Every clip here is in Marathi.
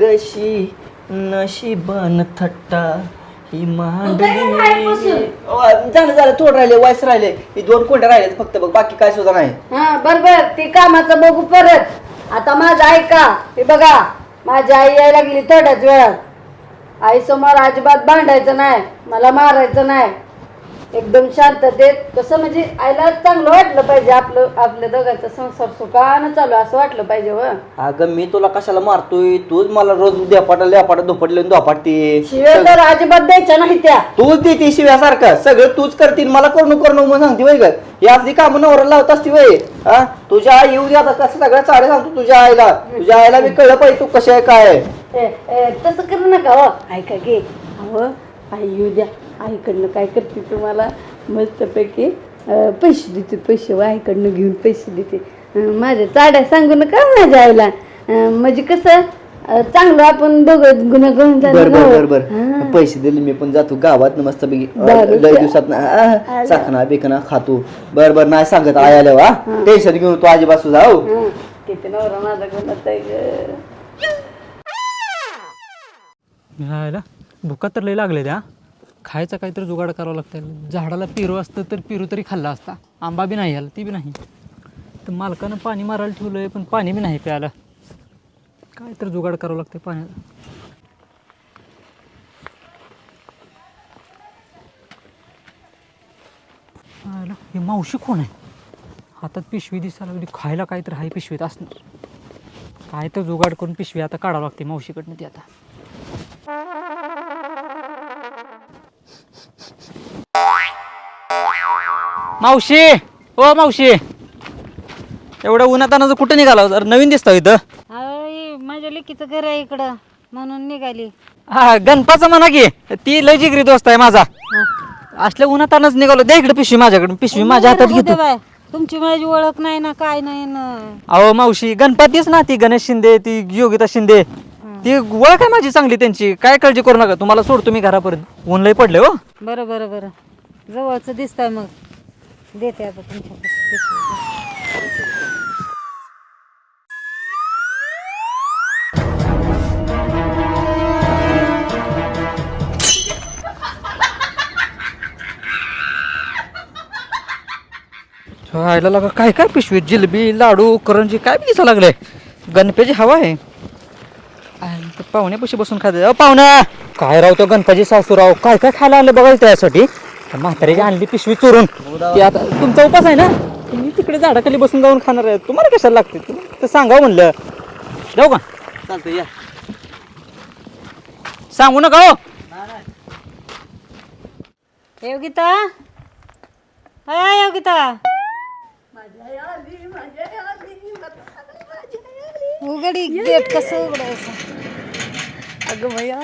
कशी नशिबान थट्टा ही. मांडली झालं झालं थोडं राहिले वायस राहिले. ही दोन कोंड्या राहिले फक्त बघ बाकी काय सुद्धा नाही. हा बरोबर ते कामाचं बघू परत. आता माझं ऐका हे बघा माझी आई यायला लागली थोड्याच वेळात. आई समोर अजिबात भांडायचं नाही मला मारायचं नाही. एकदम शांततेत कसं म्हणजे आईला चांगलं वाटलं पाहिजे आपलं आपल्या दोघांचा संसार सुखानं चालू असं वाटलं पाहिजे व अगं मी तुला कशाला मारतोय? तूच मला रोज द्यापाटा ल्यापाटा धोपटले धोपाटते शिवाय तर अजिबात द्यायच्या नाही त्या. तूच देते शिव्यासारखं. सगळं तूच करतील मला करणं करणं मग सांगते वय ग. ही असली कामं नवरा लावत असती वय हा तुझ्या आई येऊ दे आता कसं सगळं चाळे सांगतो तुझ्या आईला. तुझ्या आईला मी कळलं पाहिजे तू कशी आहे काय आहे. ए, ए, तसं करू नका हो. ऐका अहो आई येऊ द्या. आईकडनं काय करते तुम्हाला मस्तपैकी पैसे देते पैसे आईकडनं घेऊन पैसे देते. माझ्या चाड्या सांगू नका माझ्या आईला. म्हणजे कसं चांगलं आपण दोघं गुन्हा करून बर बर बर बर. हा. पैसे दिले मी पण जातो गावात मस्त लय. दिवसात चाकणा बिकणा खातो. बर बर नाही सांगत आई आल्या वा. टेन्शन घेऊन तू आजीबा सुद्धा हो. किती नवरा माझा आहे भुका तर लय लागले त्या खायचा काहीतरी जुगाड करावं लागतं झाडाला पेरू असतं तर पेरू तरी खाल्ला असता. आंबा बी नाही आला ती बी नाही. तर मालकानं पाणी मारायला ठेवलं आहे पण पाणी बी नाही प्यायला. काय तर जुगाड करावं लागतं पाण्याला. हे मावशी कोण आहे? हातात पिशवी दिसायला लागली. खायला काहीतरी आहे पिशवीत असणार. काय तर जुगाड करून पिशवी आता काढावं लागते मावशीकडनं ती आता. मावशी ओ मावशी. एवढं उन्हातानाचं कुठं निघाला? जर नवीन दिसतो इथं. माझ्या लेकीचं घर आहे इकडं म्हणून निघाली. हा गणपाचं म्हणा की ती लय जिगरी दोस्त आहे माझा. असल्या उन्हातानच निघालो. द्या इकडे पिशवी माझ्याकडे पिशवी माझ्या हातात दे घेतो. बाय. तुमची माझी ओळख नाही ना काय नाही ना. अहो मावशी गणपतीच ना ती गणेश शिंदे ती योगिता शिंदे. ती ओळख आहे माझी चांगली त्यांची. काय काळजी करू नका. तुम्हाला सोडतो मी घरापर्यंत. ऊन लय पडले हो. बरं बरं बरं. जवळचं दिसतंय मग. देते आता तुमच्या. व्हायला लागा काय काय पिशवी जिलबी लाडू करंजी काय बी दिसा लागले गणपती हवा आहे. आणि ते पाहुण्यापाशी बसून खाते. अ पाहुणा! काय राव तो गणपती सासूराव? काय काय खायला आलं बघायला त्यासाठी त्या म्हातारीची आणली पिशवी चोरून? ती आता तुमचा उपास आहे ना? मी तिकडे झाडाखाली बसून जाऊन खाणार आहे. तुम्हाला कशाला लागते? तुम्ही तर सांगावं म्हणलं. जाऊ का? चालतंय या. सांगू नका हो. योगिता हाय योगिता उघडी गेट कसं उघडायचं? अगं भैया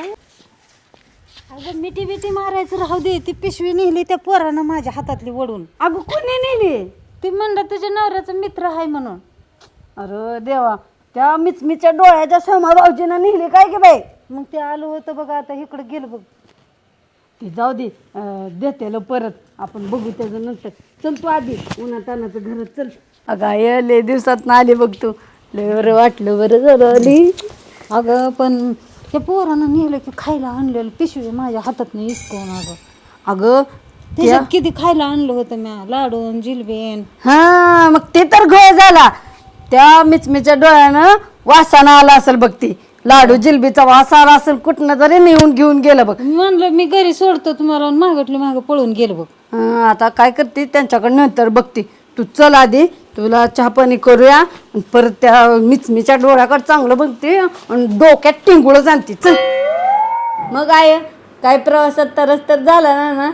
अगं मिठी बिठी मारायचं राहू दे. ती पिशवी नेली त्या पोरानं माझ्या हातातली ओढून अगं कोणी नेली? ती म्हणलं तुझ्या नवऱ्याचा मित्र आहे म्हणून. अरे देवा त्या मिचमीच्या डोळ्याच्या सोमा भाऊजीनं नेली काय की बाई? मग ते आलो होतं बघा आता इकडे गेलं बघ. ते जाऊ दे देतेलं परत. आपण बघू त्याचं नंतर. चल तू आधी उन्हा तानाचं घरात चल. अगं आय लय दिवसात ना आली बघ तू. लय बरं वाटलं बरं झालं आली अगं पण त्या पोरानं नेलं की खायला आणलेलं पिशवी माझ्या हातात नाही अगं अगं त्याच्यात किती खायला आणलं होतं म्या? लाडून जिलबीन. हा मग ते तर घोळ झाला. त्या मिचमीच्या डोळ्यानं वासानं आला असेल बघ ती. लाडू जिलबीचा वास आला असेल कुठनं तरी नेऊन घेऊन गेलं बघ. म्हणलं मी घरी सोडतो तुम्हाला मागटलं मागं पळून गेलो बघ. हं, आता काय करते? त्यांच्याकडे नंतर बघते. तू चल आधी तुला चहा पाणी करूया आणि परत त्या मिचमीच्या डोळ्याकडे चांगलं बघते आणि डोक्यात टिंगुळच आणते चल. मग आहे काय प्रवासात तरच तर झाला ना ना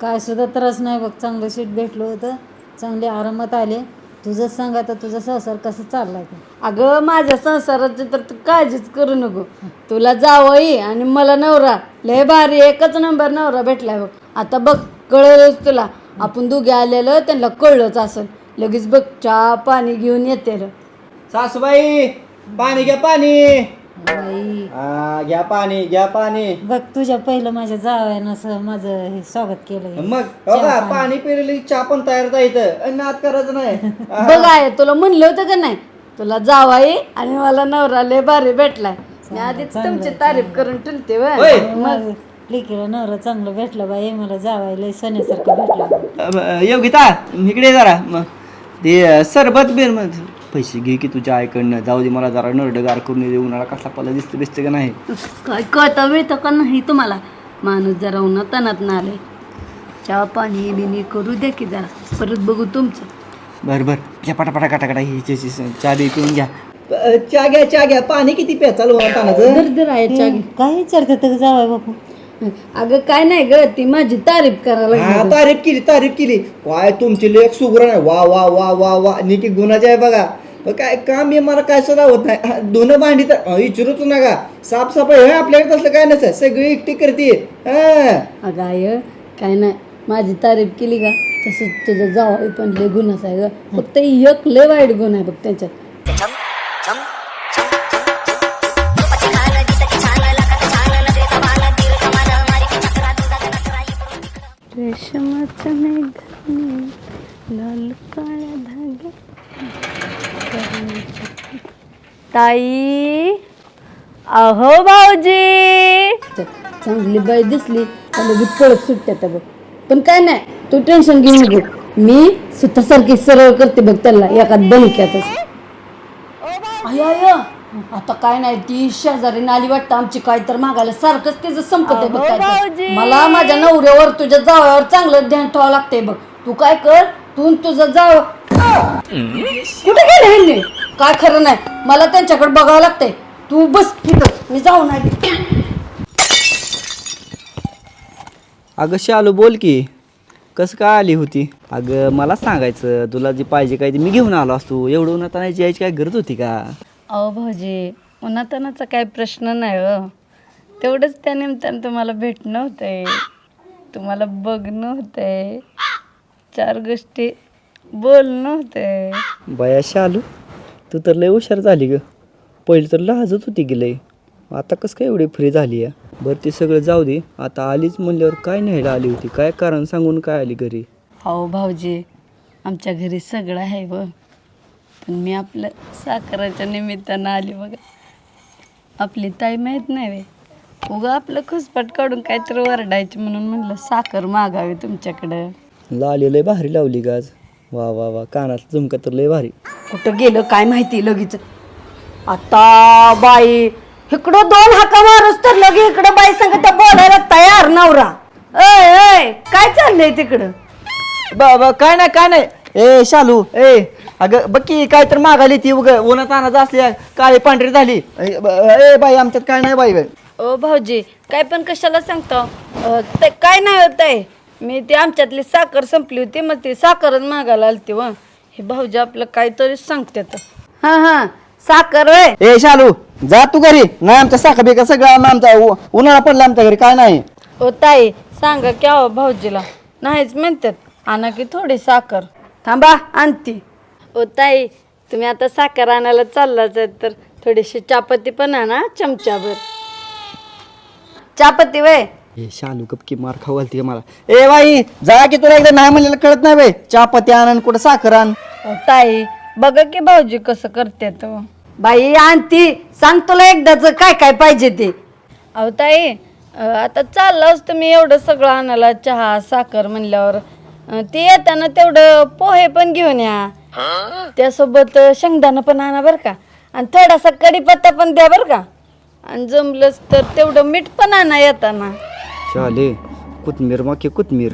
काय सुद्धा त्रास नाही बघ चांगलं सीट भेटलं होतं चांगले आरामात आले. तुझंच सांग आता तुझा संसार कसं चाललाय ते? अगं माझ्या संसाराची तर तू काळजीच करू नको. तुला जावई आणि मला नवरा लय भारी एकच नंबर नवरा भेटलाय बघ. आता बघ कळलंच तुला. आपण दोघे आलेलं त्यांना कळलंच असेल लगेच बघ चहा पाणी घेऊन येते रे. सासूबाई पाणी घ्या पाणी. बाई. घ्या पाणी घ्या पाणी. बघ तुझ्या पहिलं माझ्या जावयानं असं माझं हे स्वागत केलं मग हो का? पाणी. पिलेली चहा पण तयार जायचं नाद करायचं नाही. बघ आहे तुला म्हणलं होतं का नाही? तुला जावाई आणि मला नवरा लय भारी भेटलाय. मी आधीच तुमची तारीफ करून ठेवते. होय. मग. लेकीला नवरा चांगलं भेटला बाई मला जावायला सोन्यासारखं भेटला. योगिता इकडे जरा मग. ते सरबत बिर मग. पैसे घे की तुझ्या आईकडनं. जाऊ दे मला जरा नरडगार करून दे उन्हाळा कसला पला दिसतं दिसतं का नाही? काय कळतं मिळतं का नाही तुम्हाला? माणूस जरा उन्हात तणात ना आले चहा पाणी बिनी करू द्या की जरा. परत बघू तुमचं. बर बर. घ्या पटापटा काटाकाटा ही ची- ची- चहा बी करून घ्या. चहा घ्या चहा घ्या. पाणी किती प्या चालू तानाचं दर दर आहे चहा. घे. काय विचारतात जावाय बापू. अगं काय नाही ग ती माझी तारीफ करायला हा लागली. तारीफ केली तारीफ केली. काय तुमची लेख सुग्र नाही वा वा वा वा वा. निकी गुणाचे आहे बघा. पण काय काम हे मला काय सुद्धा होत नाही. हा, धुणं भांडी तर अ, विचारूच नका. साफसफाई हे आपल्याकडे तसलं काय नसतं. सगळी एकटी करते. हा. अगं आय काय नाही. माझी तारीफ केली का? तसंच तुझं जावं पण लय गुन्हाच आहे ग. फक्त एक लय वाईट गुण आहे बघ त्यांच्यात. ताई. अहो भाऊजी. चांगली बाई दिसली. का लगेच पळत सुटते आता बघ. पण काय नाही तू टेन्शन घेऊ नको मी सुतासारखी सरळ करते बघ त्याला एका दणक्यातच अय अय आता काय नाही ती शेजारी नाली वाटतं आमची काय तर मागायला. सारखंच तिचं संपत आहे बघ काय तर. मला माझ्या नवऱ्यावर तुझ्या जावयावर चांगलं ध्यान ठेवावं लागतंय बघ. तू काय कर तू न तुझं जाव. कुठे गेले ह्यांनी? काय खरं नाही. मला त्यांच्याकडे बघावं लागतंय. तू बस तिथं मी जाऊ नाही अगं शालू बोल की. कसं काय आली होती? अगं मला सांगायचं. तुला जे पाहिजे काय ते मी घेऊन आलो असतो. एवढं उन्हात आणायची यायची काय गरज होती का? अहो भाऊजी उन्हातानाचा काही प्रश्न नाही हो. तेवढंच त्या निमित्तानं तुम्हाला भेटणं होतंय. तुम्हाला बघणं होतंय. चार गोष्टी बोलणं होतंय बया शालू तू तर लय हुशार झाली ग. पहिली तर लाजत होती की लय. आता कसं काय एवढी फ्री झाली आहे बरं ते सगळं जाऊ दे. आता आलीच म्हणल्यावर काय न्यायला आली होती? काय कारण सांगून काय आली घरी? अहो भाऊजी आमच्या घरी सगळं आहे व पण मी आपलं साखराच्या निमित्तानं आली बघा. आपली ताई माहीत नाही वे उगा आपलं खुसपट काढून काहीतरी वरडायची म्हणून म्हणलं साखर मागावी तुमच्याकडं. लाली लय भारी लावली गाज वा वा वा. कानात झुमका तर लय भारी. कुठं गेलं काय माहिती लगेच? आता बाई इकडं दोन हाका मारूस तर लगे इकडं बाई संग त्या बोलायला तयार नवरा. अय अय काय चाललंय तिकडं? बाबा काय नाही काय नाही. ए शालू ए अगं बघ की काय तर मागाली ती उग उन्हात आणत असली काळी पांढरी झाली. ए ब- ए, बाई आमच्यात काय नाही बाई बाई. ओ भाऊजी काय पण कशाला सांगतो? अं, ते काय नाही होत आहे मी ती आमच्यातली साखर संपली होती मग ती साखरच मागायला आलती व. हे भाऊजी आपलं काहीतरी सांगतात. हा हा. साखर वय ए शालू जा तू घरी. नाही आमच्या साखा बिका सगळं आम- आमचा उ- उन्हाळा पडला आमच्या घरी काय नाही. ओ ताई सांगा की अहो भाऊजीला. नाहीच म्हणतात. आणा की थोडी साखर. थांबा आणती. ओ ताई तुम्ही आता साखर आणायला चाललाच आहेत तर थोडीशी चापत्ती पण आणा चमच्याभर चापत्ती वय. ए शालू कपकी मार खाऊ घालते का मला? ए बाई जा की तुला एकदा नाही म्हणलेलं कळत नाही बाई. चहापत्ती आण कुठं साखर आण. ताई बघा की भाऊजी कसं करते तो बाई आणती सांग तुला एकदाच काय काय पाहिजे ते. अहो ताई अं, आता चाललाच तुम्ही एवढं सगळं आणायला चहा साखर म्हणल्यावर. अं, ते येताना तेवढं पोहे पण घेऊन या. त्यासोबत अं, शेंगदाणा पण आणा बरं का. आणि थोडासा कढीपत्ता पण द्या बरं का. आणि जमलंच तर तेवढं मीठ पण आणा येताना. शाले कोथमीर माके कोथमीर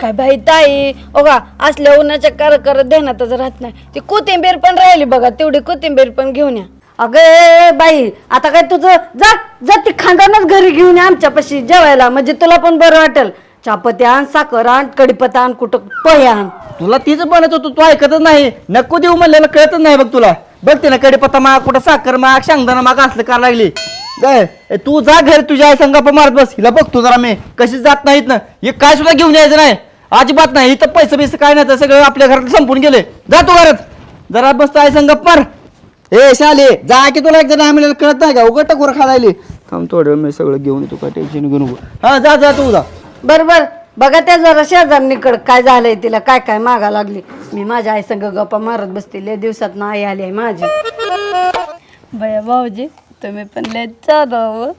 काय बाई ताई बघा असल्या उन्हाच्या कर करत ध्यानातच राहत नाही. ती कोथिंबीर पण राहिली बघा तेवढी कोथिंबीर पण घेऊन या. अगं बाई आता काय तुझं जा जा ती खांदानच घरी घेऊन या आमच्यापाशी जेवायला म्हणजे तुला पण बरं वाटेल. चापती आण साखर आण कडीपत्ता आण कुठं पोहे आण. तुला तीच बनत होतो तू ऐकतच नाही. नको देऊ म्हणलेलं कळतच नाही बघ तुला. बघते ना कडीपत्ता माग कुठं साखर माग शेंगदाणा माग असलं का लागली. काय ए, तू जा घर तुझ्या आई संगाप मारत बस. हिला बघतो जरा मी. कशी जात नाहीत ना. हे काय सुद्धा घेऊन यायचं नाही. अजिबात नाही. इथं पैसे बिसे काय नाही तर सगळं आपल्या घरात संपून गेले. जा तू घरात. जरा बसतो आई संगप मार. ए शाले जा की तुला एकदा नाही म्हणलेलं कळत नाही का? उघड टकोर खालायली थांब थोडं मी सगळं घेऊन येतो काय टेन्शन घेऊन हा जा जा तू जा. बर बर बघा त्या जरा शेजारणीकडं काय झालंय तिला काय काय मागा लागली. मी माझ्या आई संग गप्पा मारत बसते. लय दिवसात आई आली आहे माझी. बया भाऊजी. तुम्ही पण लय चालव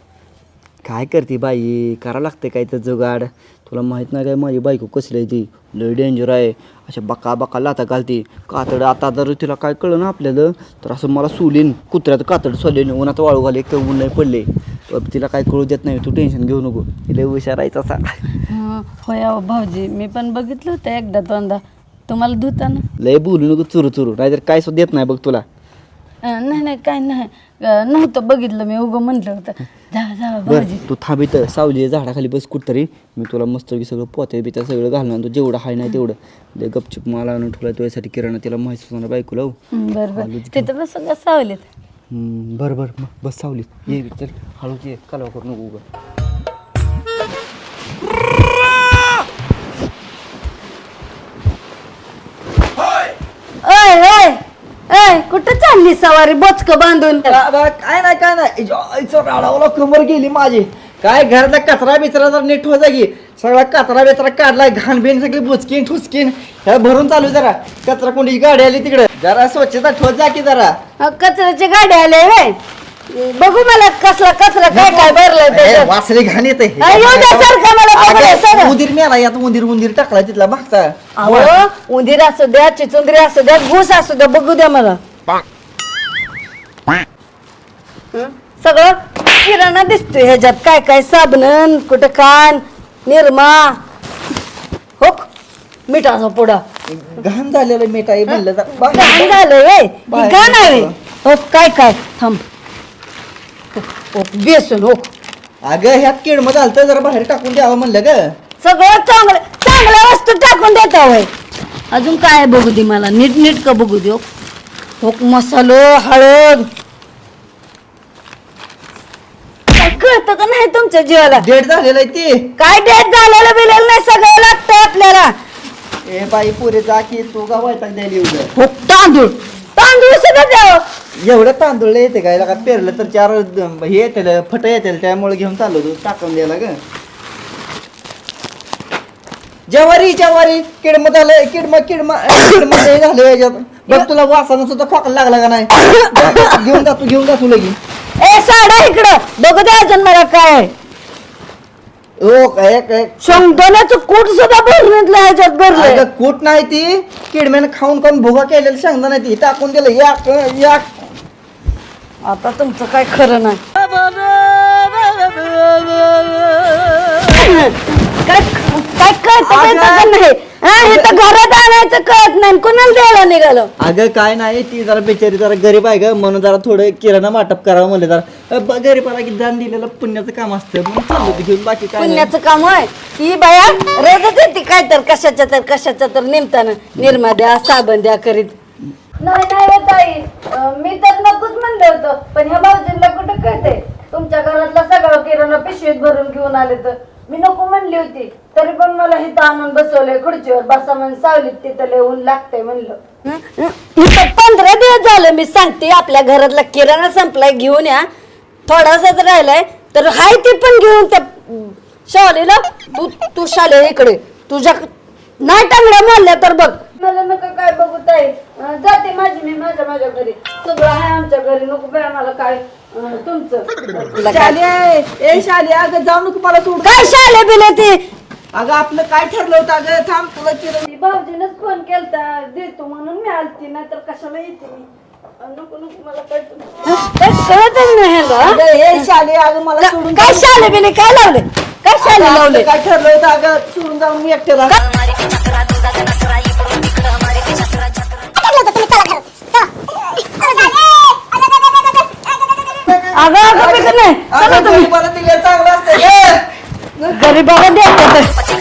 काय करते बाई? करा लागते काय तर जुगाड? तुला माहीत नाही काय माझी बायको कसली आहे ती? लय डेंजर आहे. अशा बका बका लाता घालते. कातड आता जर तिला काय कळलं ना आपल्याला? तर असं मला सोलीन कुत्र्यात कातड सोलेन उन्हात वाळू घाले एक ऊन नाही पडले. तिला काय कळू देत नाही तू टेन्शन घेऊ नको. तिला विचारायचं असा होय अहो भाऊजी मी पण बघितलं होतं एकदा दोनदा. तुम्हाला धुताना? लय बोलू नको चुरू चुरू. नाहीतर काय सुद्धा देत नाही बघ तुला. नाही नाही काय नाही. अं, नव्हतं बघितलं मी उगं म्हटलं होतं. जा जा बरं भाऊजी तू थांब इथं सावली झाडाखाली बस कुठतरी. मी तुला मस्त सगळं पोते बित्या सगळं घालणार तू जेवढं आहे नाही तेवढं. लय गपचूप मला आणून ठेवला तुझ्यासाठी. किराणा तिला माहिती बायकोला हो. हं, बरं बरं. तिथं बसून का सावलीत? हम्म, बरं बरं. मग बस सावलीत. ये चल हळूच ये. कालवा करू नको उगा. चालली सवारी बोचक बांधून काय नाही काय नाही. जायचं राडावला कमर गेली माझी. काय घरातला कचरा बिचरा जर नीट हो जागी सगळा कचरा बिचरा काढलाय घाण बिन सगळी बुचकीन ठुचकीन ह्या भरून चालू आहे जरा. कचरा कोंडीची गाडी आली तिकडे. जरा स्वच्छता ठोस जा की जरा. अ, कचऱ्याची गाडी आले वे बघू मला कसला कचरा काय काय भरलाय त्याच्यात. वासरे घाण येते अरे, येऊ द्या सारखं मला बघू द्या सगळं. उंदीर मेला यात उंदीर उंदीर टाकला तिथला मागचा. अहो उंदीर असू द्या चिचुंदरी असू द्या घुस असू द्या बघू द्या मला. हं? सगळं किराणा दिसतोय ह्याच्यात. काय काय साबण कुठं कान निरमा. हो मिठाचा पुडा घाण झालेलं मिठाई म्हणलं तर. घाण झालं वे बाहेर घाण आहे. हो काय काय? थांब. हो बेसन हो. अगं ह्यात किडमं झालं तर जरा बाहेर टाकून द्यावं म्हणलं ग. सगळं चांगलं चांगल्या वस्तू टाकून देत होय. अजून काय बघू दे मला नीट नीट का बघू दे हो. हो मसालो हळद काय कळतं का नाही तुमच्या जीवाला? डेट झालेलं आहे ती. काय डेट झालेलं बिलेलं नाही सगळं लागतंय आपल्याला. ए बाई पुरे जा की तू का वैताग द्यायला एवढं हो तांदूळ. तांदूळ सुद्धा द्यावं. एवढं तांदूळ येते काय? का पेरलं तर चार द- हे येतील फट येतील त्यामुळे घेऊन चाललो तू टाकून द्यायला ग. जवारी जवारी किडम झालं किडम किडम किडम झालं याच्यात. बघ तुला वासानं सुद्धा खोकला लागला का नाही? घेऊन जा तू घेऊन जा तू लगी ए साडा इकडं. बघू द्या अजून मला काय. ओ काय काय शेंगदाण्याचं कूट सुद्धा भरून ह्याच्यात भरलंय. अगं कूट नाही ती. किडम्यानं खाऊन खाऊन भुगा केलेलं सांगता नाही ती. टाकून दिलं. याक याक आता तुमचं काय खरं नाही. काय काय कळत नाही. हा, हे तर घरात आणायचं कळत नाही. कोणाला द्यायला निघालो? अगं काय नाही ती जरा बेचारी जरा गरीब आहे ग. म्हणून जरा थोडं किराणा वाटप करावं म्हणलं जरा. अ, ब- गरीबाला की दान दिलेलं पुण्याचं काम असतं. म्हणून चाललो घेऊन बाकी काय नाही. पुण्याचं काम आहे ही बाया रोजच येते काय तर कशाच्या तर कशाच्या तर. निमतानं निरमा द्या साबण द्या करीत. नाही नाही हो ताई अं, मी तर नकोच म्हणलं होतं. पण ह्या भाऊजींना कुठं कळते तुमच्या घरातला सगळं किराणा पिशवीत भरून घेऊन आले तर. मी नको म्हणली होती. तरी पण मला हे आणून बसवलंय. खुर्चीवर बसा म्हणून सावलीत तिथं लय ऊन लागतंय म्हणलं. इथं पंधरा दिवस झालं मी सांगते आपल्या घरातला किराणा संपलाय घेऊन या. थोडासाच राहिलाय तर हाय ते पण घेऊन त्या शालेला तू तू शाले इकडे. तुझ्या नाही टांगड्या मारल्या तर बघ. मला नका काय बघू ताई. जाते माझी मी माझ्या माझ्या घरी. सगळं आहे आमच्या घरी. नको बाय मला काय. अं, तुमचं. शाले ए शाले अगं जाऊ नको मला सोड. काय शाले बिले ते? अगं आपलं काय ठरलं होतं? अगं थांब तुला किराणा भाऊजीनच फोन केलता. देतो म्हणून मी आलती नाही तर कशाला येते मी? अं, नको नको मला काय कळतच नाही ह्याला. अगं ए शाले अगं मला सोडून काय शाले बिले? काय लावले? काय शाले आपलं लावले? काय ठरलं होतं? अगं सोडून जाऊन मी नाही चला अगं तुम्ही. गरीबाला दिलेलं चांगलं असतं. ग. गरीबाला तर